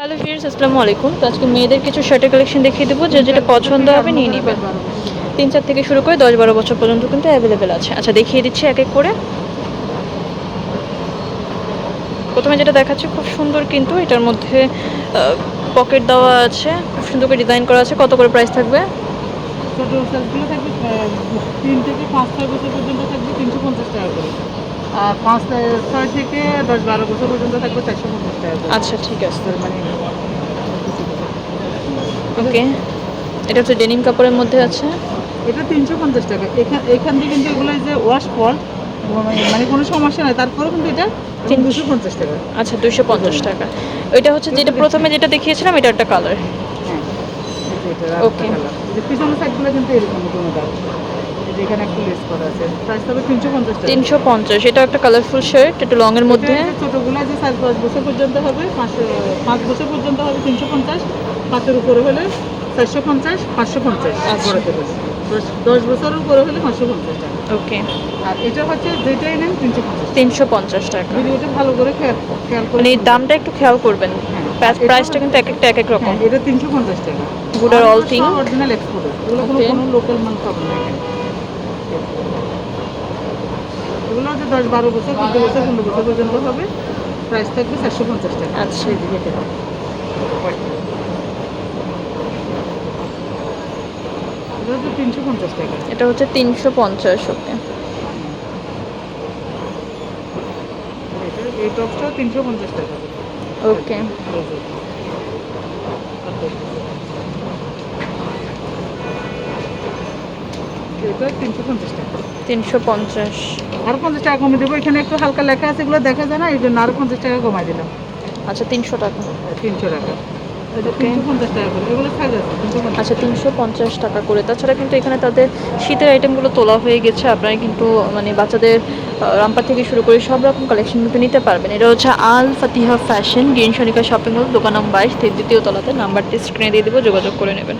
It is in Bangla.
হ্যালো ফিয়ার্স আসসালামু আলাইকুম তো আজকে মেয়েদের কিছু শার্টের কালেকশন দেখিয়ে দেবো। যে যেটা পছন্দ হবে নিয়ে নেবেন তিন চার থেকে শুরু করে দশ বারো বছর পর্যন্ত কিন্তু অ্যাভেলেবেল আছে। আচ্ছা দেখিয়ে দিচ্ছি এক এক করে। প্রথমে যেটা দেখাচ্ছে, খুব সুন্দর কিন্তু এটার মধ্যে পকেট দেওয়া আছে। খুব সুন্দর করে ডিজাইন করা আছে। কত করে প্রাইস থাকবে? থাকবে তিন থেকে পাঁচ, ছয় বছর পর্যন্ত থাকবে, তিনশো পঞ্চাশ টাকা করে। পাঁচ ছয় থেকে দশ বারো বছর পর্যন্ত থাকবে চারশো পঞ্চাশ টাকা আচ্ছা ঠিক আছে। মানে ওকে। এটা হচ্ছে ডেনিম কাপড়ের মধ্যে আছে। এটা তিনশো পঞ্চাশ টাকা। এখান এখান থেকে কিন্তু এগুলো যে ওয়াশ ফল মানে কোনো সমস্যা নাই। তারপরেও কিন্তু এটা দুশো পঞ্চাশ টাকা। আচ্ছা দুশো পঞ্চাশ টাকা। এটা হচ্ছে যেটা প্রথমে যেটা দেখিয়েছিলাম এটা একটা কালার হ্যাঁ যে পিছনের সাইডগুলো কিন্তু এরকম কোনো দাম যে এখানে একটু লেস করা আছে প্রাইস হবে তিনশো পঞ্চাশ টাকা। তিনশো পঞ্চাশ এটা একটা কালারফুল শার্ট একটু লংয়ের মধ্যে। ছোটগুলো যে চার পাঁচ বছর পর্যন্ত হবে পাঁচ পাঁচ বছর পর্যন্ত হবে তিনশো পঞ্চাশ পাঁচের উপরে হলে চারশো পঞ্চাশ পাঁচশো পঞ্চাশ আচ্ছা। বড়তে হলে দশ দশ বছরের উপরে হলে পাঁচশো পঞ্চাশ টাকা। ওকে আর এটা হচ্ছে যেটাই নেন তিনশো পঞ্চাশ তিনশো পঞ্চাশ টাকা। ভিডিওটা ভালো করে খেয়াল খেয়াল করে মানে দামটা একটু খেয়াল করবেন। হ্যাঁ। প্রাইস- এটা প্রাইসটা কিন্তু এক একটা এক এক রকম। হ্যাঁ এটা তিনশো পঞ্চাশ টাকা। Good are all thing? Original এক্সপোর্টের এগুলো কোনো লোকাল মাল পাবেন না এখানে এগুলো হচ্ছে দশ বারো বছর চোদ্দ বছর পনেরো বছর পর্যন্ত হবে। প্রাইস থাকবে চারশো পঞ্চাশ টাকা। আচ্ছা। এটা। হচ্ছে তিনশো পঞ্চাশ টাকা। এটা হচ্ছে তিনশো পঞ্চাশ ওকে। এই টপসটাও তিনশো পঞ্চাশ টাকা। ওকে। এটা তিনশো পঞ্চাশ টাকা। তিনশো পঞ্চাশ। আরও পঞ্চাশ টাকা কমে দেবো। এখানে একটু হালকা লেখা আছে এগুলো দেখা যায় না এই জন্য আরও পঞ্চাশ টাকা কমাই দিলাম। আচ্ছা তিনশো টাকা। তিনশো টাকা। আচ্ছা তিনশো পঞ্চাশ টাকা করে। তাছাড়া কিন্তু এখানে তাদের শীতের আইটেমগুলো তোলা হয়ে গেছে। আপনারা কিন্তু মানে বাচ্চাদের রামপার থেকে শুরু করে সব রকম কালেকশন কিন্তু নিতে পারবেন। এটা হচ্ছে আল ফাতিহা ফ্যাশন গ্রিন সনিকা শপিং মল দোকান নম্বর বাইশ দ্বিতীয় তলাতে। নাম্বারটি স্ক্রিনে দিয়ে দেবো যোগাযোগ করে নেবেন।